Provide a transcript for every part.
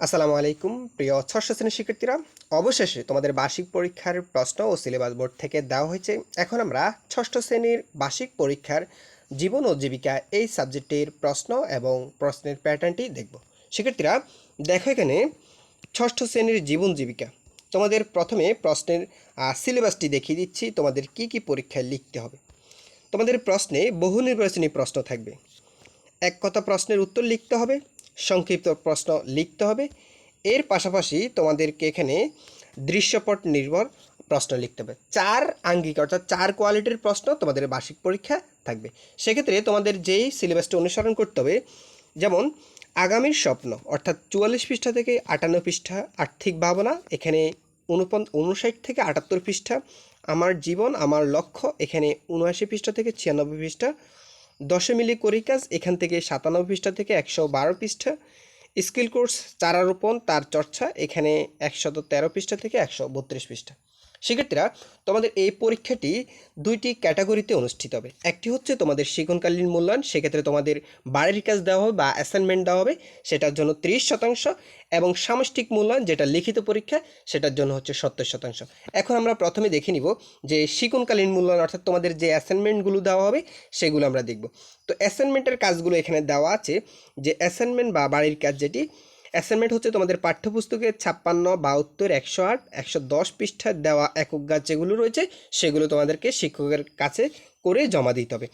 আসসালামু আলাইকুম, প্রিয় ষষ্ঠ শ্রেণির শিক্ষার্থীরা। অবশেষে তোমাদের বার্ষিক পরীক্ষার প্রশ্ন ও সিলেবাস বোর্ড থেকে দেওয়া হয়েছে। এখন আমরা ষষ্ঠ শ্রেণির বার্ষিক পরীক্ষার জীবন ও জীবিকা এই সাবজেক্টের প্রশ্ন এবং প্রশ্নের প্যাটার্নটি দেখব। শিক্ষার্থীরা, দেখো এখানে ষষ্ঠ শ্রেণির জীবন জীবিকা। তোমাদের প্রথমে প্রশ্নের সিলেবাসটি দেখিয়ে দিচ্ছি, তোমাদের কি কি পরীক্ষায় লিখতে হবে। তোমাদের প্রশ্নে বহু নির্বাচনী প্রশ্ন থাকবে। এক কথা প্রশ্নের উত্তর লিখতে হবে সংক্ষিপ্ত প্রশ্ন লিখতে হবে। এর পাশাপাশি তোমাদেরকে এখানে দৃশ্যপট নির্ভর প্রশ্ন লিখতে হবে। চার আঙ্গিক, অর্থাৎ চার কোয়ালিটির প্রশ্ন তোমাদের বার্ষিক পরীক্ষা থাকবে। সেক্ষেত্রে তোমাদের যেই সিলেবাসটা অনুসরণ করতে হবে, যেমন আগামীর স্বপ্ন, অর্থাৎ চুয়াল্লিশ পৃষ্ঠা থেকে আটান্ন পৃষ্ঠা, আর্থিক ভাবনা, এখানে উনপন উনষাট থেকে আটাত্তর পৃষ্ঠা, আমার জীবন, আমার লক্ষ্য, এখানে উনআশি পৃষ্ঠা থেকে ছিয়ানব্বই পৃষ্ঠা দশে মিলি করি কাজ এখান থেকে সাতানব্বই পৃষ্ঠা থেকে একশো বারো পৃষ্ঠা। স্কিল কোর্স চারারোপণ তার চর্চা, এখানে একশত তেরো পৃষ্ঠা থেকে একশো বত্রিশ পৃষ্ঠা। শিক্ষার্থীরা তোমাদের এই পরীক্ষাটি দুইটি ক্যাটাগরিতে অনুষ্ঠিত হবে। একটি হচ্ছে তোমাদের শিক্ষণকালীন মূল্যায়ন, সেক্ষেত্রে তোমাদের বাড়ির কাজ দেওয়া হবে বা অ্যাসাইনমেন্ট দেওয়া হবে, সেটার জন্য ত্রিশ শতাংশ, এবং সামষ্টিক মূল্যায়ন, যেটা লিখিত পরীক্ষা, সেটার জন্য হচ্ছে সত্তর শতাংশ। এখন আমরা প্রথমে দেখে নিব যে শিক্ষণকালীন মূল্যায়ন, অর্থাৎ তোমাদের যে অ্যাসাইনমেন্টগুলো দেওয়া হবে, সেগুলো আমরা দেখব। তো অ্যাসাইনমেন্টের কাজগুলো এখানে দেওয়া আছে যে অ্যাসাইনমেন্ট বা বাড়ির কাজ যেটি অ্যাসাইনমেন্ট হচ্ছে তোমাদের পাঠ্যপুস্তকে ছাপ্পান্ন, বাহাত্তর, একশো আট, একশো দশ পৃষ্ঠার দেওয়া একক গাছ যেগুলো রয়েছে, সেগুলো তোমাদেরকে শিক্ষকের কাছে করে জমা দিতে হবে।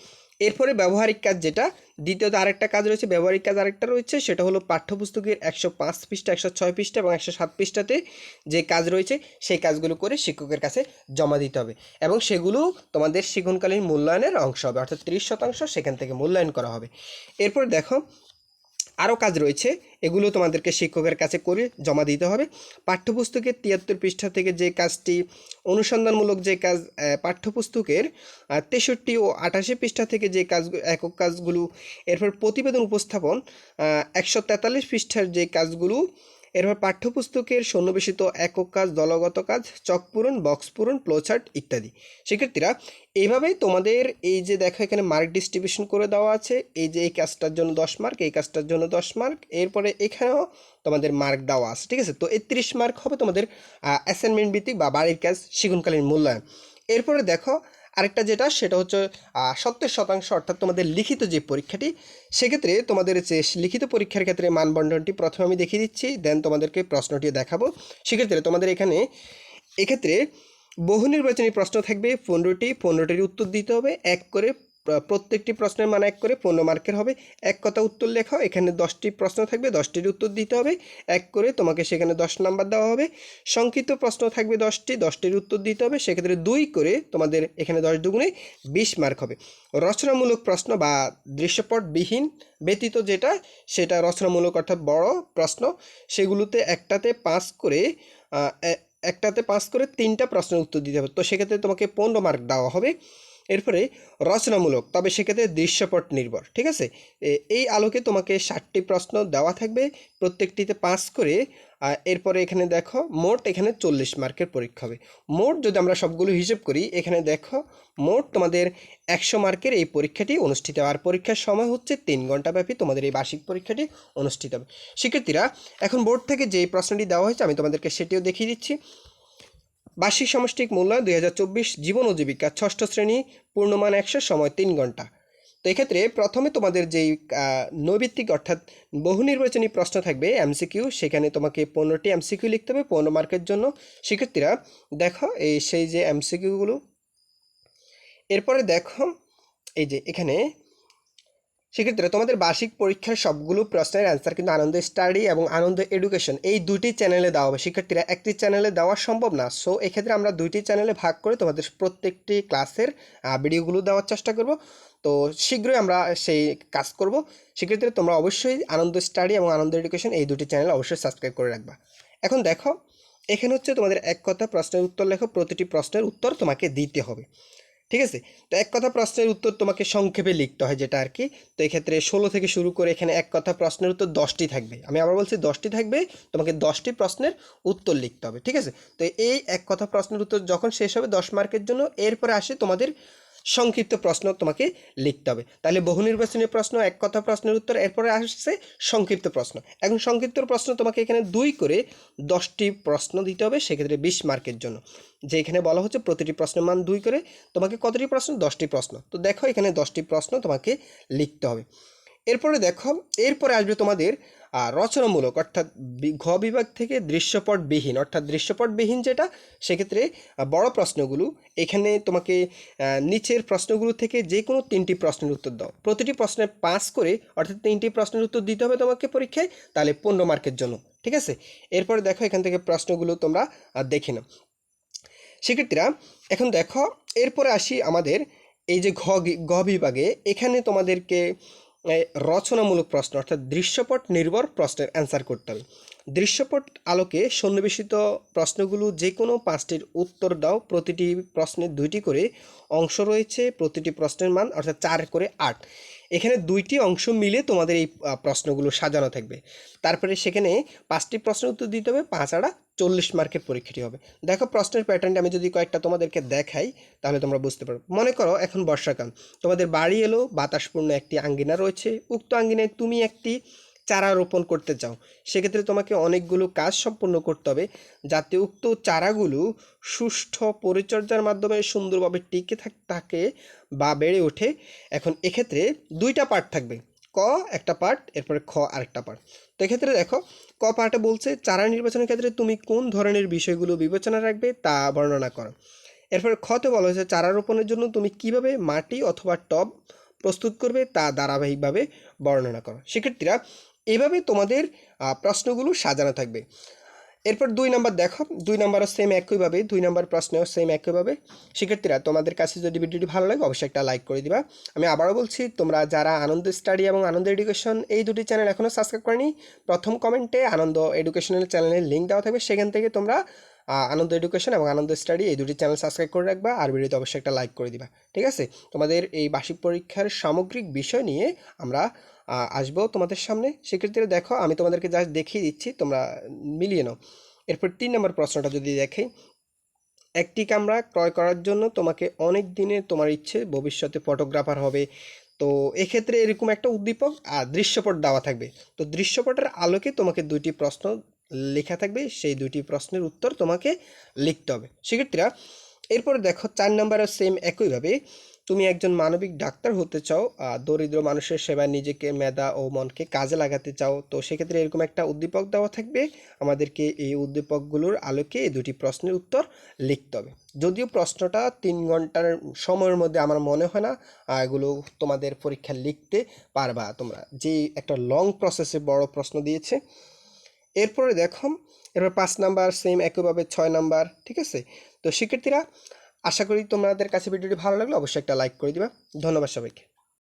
এরপরে ব্যবহারিক কাজ যেটা, দ্বিতীয়ত আরেকটা কাজ রয়েছে, ব্যবহারিক কাজ আরেকটা রয়েছে, সেটা হলো পাঠ্যপুস্তকের একশো পাঁচ পৃষ্ঠা, একশো ছয় পৃষ্ঠা এবং একশো সাত পৃষ্ঠাতে যে কাজ রয়েছে, সেই কাজগুলো করে শিক্ষকের কাছে জমা দিতে হবে এবং সেগুলো তোমাদের শিক্ষণকালীন মূল্যায়নের অংশ হবে, অর্থাৎ ত্রিশ শতাংশ সেখান থেকে মূল্যায়ন করা হবে। এরপর দেখো আরও কাজ রয়েছে। এগুলো তোমাদেরকে শিক্ষকের কাছে করে জমা দিতে হবে। পাঠ্যপুস্তকের তিয়াত্তর পৃষ্ঠা থেকে যে কাজটি, অনুসন্ধানমূলক যে কাজ পাঠ্যপুস্তকের তেষট্টি ও আঠাশে পৃষ্ঠা থেকে যে কাজ, একক কাজগুলো, এরপর প্রতিবেদন উপস্থাপন একশো তেতাল্লিশ পৃষ্ঠার যে কাজগুলো এরপর পাঠ্যপুস্তকের সন্নিবেশিত একক কাজ, দলগত কাজ, চক পূরণ, বক্স পূরণ ইত্যাদি। শিক্ষার্থীরা এইভাবেই তোমাদের এই যে দেখো এখানে মার্ক ডিস্ট্রিবিউশন করে দেওয়া আছে, এই যে এই কাজটার জন্য দশ মার্ক এই কাজটার জন্য দশ মার্ক এরপরে এখানেও তোমাদের মার্ক দেওয়া আছে, ঠিক আছে? তো এই তিরিশ মার্ক হবে তোমাদের অ্যাসাইনমেন্ট ভিত্তিক বা বাড়ির কাজ শিক্ষণকালীন মূল্যায়ন। এরপরে দেখো আরেকটা যেটা, সেটা হচ্ছে সত্তর শতাংশ অর্থাৎ তোমাদের লিখিত যে পরীক্ষাটি, সেক্ষেত্রে তোমাদের যে লিখিত পরীক্ষার ক্ষেত্রে মানবন্ধনটি প্রথমে আমি দেখিয়ে দিচ্ছি, দেন তোমাদেরকে প্রশ্নটি দেখাবো। সেক্ষেত্রে তোমাদের এখানে, এক্ষেত্রে বহু নির্বাচনী প্রশ্ন থাকবে, পনেরোটি, পনেরোটির উত্তর দিতে হবে, এক করে প্রত্যেকটি প্রশ্নের মান এক করে পনেরো মার্কের হবে। এক কথা উত্তর লেখাও এখানে দশটি প্রশ্ন থাকবে, দশটির উত্তর দিতে হবে। এক করে তোমাকে সেখানে দশ নাম্বার দেওয়া হবে। সংক্ষিপ্ত প্রশ্ন থাকবে দশটি, দশটির উত্তর দিতে হবে। সেক্ষেত্রে দুই করে তোমাদের এখানে দশ দুগুণে বিশ মার্ক হবে। রচনামূলক প্রশ্ন বা দৃশ্যপটবিহীন ব্যতীত যেটা, সেটা রচনামূলক অর্থাৎ বড় প্রশ্ন, সেগুলোতে একটাতে পাঁচ করে একটাতে পাঁচ করে তিনটা প্রশ্নের উত্তর দিতে হবে। তো সেক্ষেত্রে তোমাকে পনেরো মার্ক দেওয়া হবে। এরপরে রচনামূলক, তবে সেক্ষেত্রে দৃশ্যপট নির্ভর, ঠিক আছে? এই আলোকে তোমাকে ষাটটি প্রশ্ন দেওয়া থাকবে, প্রত্যেকটিতে পাঁচ করে এরপরে এখানে দেখো, মোট এখানে চল্লিশ মার্কের পরীক্ষা হবে। মোট যদি আমরা সবগুলো হিসেব করি, এখানে দেখো, মোট তোমাদের একশো মার্কের এই পরীক্ষাটি অনুষ্ঠিত হবে। আর পরীক্ষার সময় হচ্ছে তিন ঘণ্টা ব্যাপী তোমাদের এই বার্ষিক পরীক্ষাটি অনুষ্ঠিত হবে। শিক্ষার্থীরা, এখন বোর্ড থেকে যেই প্রশ্নটি দেওয়া হয়েছে, আমি তোমাদেরকে সেটিও দেখিয়ে দিচ্ছি। বার্ষিক সমষ্টিক মূল্যায়ন দুই হাজার চব্বিশ জীবন ও জীবিকা ষষ্ঠ শ্রেণি, পূর্ণমান একশো সময় তিন ঘণ্টা। তো এক্ষেত্রে প্রথমে তোমাদের যেই নৈবিত্তিক অর্থাৎ বহু নির্বাচনী প্রশ্ন থাকবে, এমসিকিউ, সেখানে তোমাকে পনেরোটি এমসিকিউ লিখতে হবে, পনেরো মার্কের জন্য। শিক্ষার্থীরা, দেখো এই সেই যে এমসিকিউগুলো, এরপরে দেখো এই যে এখানে সেক্ষেত্রে তোমাদের বার্ষিক পরীক্ষার সবগুলো প্রশ্নের অ্যান্সার কিন্তু আনন্দ স্টাডি এবং আনন্দ এডুকেশন এই দুটি চ্যানেলে দেওয়া হবে। শিক্ষার্থীরা একটি চ্যানেলে দেওয়া সম্ভব না। সো এক্ষেত্রে আমরা দুইটি চ্যানেলে ভাগ করে তোমাদের প্রত্যেকটি ক্লাসের ভিডিওগুলো দেওয়ার চেষ্টা করব। তো, শীঘ্রই আমরা সেই কাজ করব। সেক্ষেত্রে তোমরা অবশ্যই আনন্দ স্টাডি এবং আনন্দ এডুকেশন এই দুটি চ্যানেল অবশ্যই সাবস্ক্রাইব করে রাখবা। এখন দেখো, এখানে হচ্ছে তোমাদের এক কথা প্রশ্নের উত্তর লেখো, প্রতিটি প্রশ্নের উত্তর তোমাকে দিতে হবে। ঠিক আছে? তো এক কথা প্রশ্নের উত্তর তোমাকে সংক্ষেপে লিখতে হয় যেটা আর কি তো এক্ষেত্রে ষোলো থেকে শুরু করে এখানে এক কথা প্রশ্নের উত্তর দশটি থাকবে। আমি আবার বলছি দশটি থাকবে, তোমাকে দশটি প্রশ্নের উত্তর লিখতে হবে, ঠিক আছে? তো এই এক কথা প্রশ্নের উত্তর যখন শেষ হবে দশ মার্কের জন্য, এরপরে আসে তোমাদের সংক্ষিপ্ত প্রশ্ন তোমাকে লিখতে হবে। তাহলে বহু নির্বাচনী প্রশ্ন, এক কথা প্রশ্নের উত্তর, এরপরে আসছে সংক্ষিপ্ত প্রশ্ন। এখন সংক্ষিপ্ত প্রশ্ন তোমাকে এখানে দুই করে দশটি প্রশ্ন দিতে হবে, সেক্ষেত্রে বিশ মার্কের জন্য। যে এখানে বলা হচ্ছে প্রতিটি প্রশ্নের মান দুই করে, তোমাকে কতটি প্রশ্ন? দশটি প্রশ্ন। তো দেখো এখানে দশটি প্রশ্ন তোমাকে লিখতে হবে। এরপরে দেখো, এরপরে আসবে তোমাদের রচনামূলক, অর্থাৎ ঘ বিভাগ থেকে দৃশ্যপটবিহীন, অর্থাৎ দৃশ্যপটবিহীন যেটা, সেক্ষেত্রে বড় প্রশ্নগুলো, এখানে তোমাকে নিচের প্রশ্নগুলো থেকে যে কোনো তিনটি প্রশ্নের উত্তর দাও। প্রতিটি প্রশ্নে পাঁচ করে, অর্থাৎ তিনটি প্রশ্নের উত্তর দিতে হবে তোমাকে পরীক্ষায়, তাহলে পনেরো মার্কের জন্য, ঠিক আছে? এরপরে দেখো, এখান থেকে প্রশ্নগুলো তোমরা দেখে নাও। শিক্ষার্থীরা এখন দেখো, এরপরে আসি আমাদের, এই যে ঘ গ বিভাগে, এখানে তোমাদেরকে রচনামূলক প্রশ্ন অর্থাৎ দৃশ্যপট নির্ভর প্রশ্নের অ্যান্সার করতে হবে। দৃশ্যপট আলোকে সন্নিবেশিত প্রশ্নগুলো যে কোনো পাঁচটির উত্তর দাও। প্রতিটি প্রশ্নে দুইটি করে অংশ রয়েছে, প্রতিটি প্রশ্নের মান, অর্থাৎ চার করে আট। এখানে দুইটি অংশ মিলে তোমাদের এই প্রশ্নগুলো সাজানো থাকবে। তারপরে সেখানে পাঁচটি প্রশ্নের উত্তর দিতে হবে, পাঁচ আড়া চল্লিশ মার্কের পরীক্ষাটি হবে। দেখো প্রশ্নের প্যাটার্নটা আমি যদি কয়েকটা তোমাদেরকে দেখাই, তাহলে তোমরা বুঝতে পারবে। মনে করো এখন বর্ষাকাল, তোমাদের বাড়ি এলো, বাতাসপূর্ণ একটি আঙ্গিনা রয়েছে। উক্ত আঙ্গিনায় তুমি একটি চারা রোপণ করতে চাও, সেক্ষেত্রে তোমাকে অনেকগুলো কাজ সম্পূর্ণ করতে হবে যাতে উক্ত চারাগুলো সুষ্ঠু পরিচর্যার মাধ্যমে সুন্দরভাবে টিকে থাকে বা বেড়ে ওঠে। এখন এক্ষেত্রে দুইটা পার্ট থাকবে, ক একটা পার্ট এরপরে খ আরেকটা পার্ট তো এক্ষেত্রে দেখো, ক পার্টে বলছে, চারা নির্বাচনের ক্ষেত্রে তুমি কোন ধরনের বিষয়গুলো বিবেচনা রাখবে তা বর্ণনা করো। এরপরে খতে বলা হয়েছে, চারা রোপণের জন্য তুমি কীভাবে মাটি অথবা টব প্রস্তুত করবে তা ধারাবাহিকভাবে বর্ণনা করো। শিক্ষার্থীরা এভাবে তোমাদের প্রশ্নগুলো সাজানো থাকবে। এরপর দুই নাম্বার দেখো, দুই নাম্বারও সেম একইভাবে, দুই নাম্বার প্রশ্নেও সেম একইভাবে। শিক্ষার্থীরা, তোমাদের কাছে যদি ভিডিওটি ভালো লাগে, অবশ্যই একটা লাইক করে দিবা। আমি আবারও বলছি, তোমরা যারা আনন্দ স্টাডি এবং আনন্দ এডুকেশন এই দুটি চ্যানেল এখনও সাবস্ক্রাইব করেনি, প্রথম কমেন্টে আনন্দ এডুকেশনাল চ্যানেলের লিঙ্ক দেওয়া থাকবে। সেখান থেকে তোমরা আনন্দ এডুকেশন এবং আনন্দ স্টাডি এই দুটি চ্যানেল সাবস্ক্রাইব করে রাখবা আর ভিডিওতে অবশ্যই একটা লাইক করে দিবা, ঠিক আছে? তোমাদের এই বার্ষিক পরীক্ষার সামগ্রিক বিষয় নিয়ে আমরা আসব তোমাদের সামনে। সেক্ষেত্রে দেখো, আমি তোমাদেরকে জাস্ট দেখিয়ে দিচ্ছি, তোমরা মিলিয়ে নাও। এরপর তিন নম্বর প্রশ্নটা যদি দেখি, একটি ক্যামেরা ক্রয় করার জন্য তোমাকে অনেক দিনে তোমার ইচ্ছে ভবিষ্যতে ফটোগ্রাফার হবে। তো এক্ষেত্রে এরকম একটা উদ্দীপক আর দৃশ্যপট দেওয়া থাকবে। তো দৃশ্যপটের আলোকে তোমাকে দুইটি প্রশ্ন লেখা থাকবে, সেই দুটি প্রশ্নের উত্তর তোমাকে লিখতে হবে। সেক্ষেত্রে এরপর দেখো চার নম্বরের সেম একইভাবে, তুমি একজন মানবিক ডাক্তার হতে চাও দরিদ্র মানুষের সেবায় নিজেকে, মেধা ও মনকে কাজে লাগাতে চাও, তো সেক্ষেত্রে এরকম একটা উদ্দীপক দেওয়া থাকবে। আমাদেরকে এই উদ্দীপকগুলোর আলোকে এই দুটি প্রশ্নের উত্তর লিখতে হবে। যদিও প্রশ্নটা তিন ঘণ্টার সময়ের মধ্যে আমার মনে হয় না এগুলো তোমাদের পরীক্ষা লিখতে পারবা তোমরা। যে একটা লং প্রসেসে বড় প্রশ্ন দিয়েছে এরপরে দেখো এরপর পাঁচ নাম্বার সেম একইভাবে ছয় নাম্বার, ঠিক আছে? তো শিক্ষার্থীরা, আশা করি তোমাদের কাছে ভিডিওটি ভালো লাগলে, অবশ্যই একটা লাইক করে দিবা। ধন্যবাদ সবাইকে।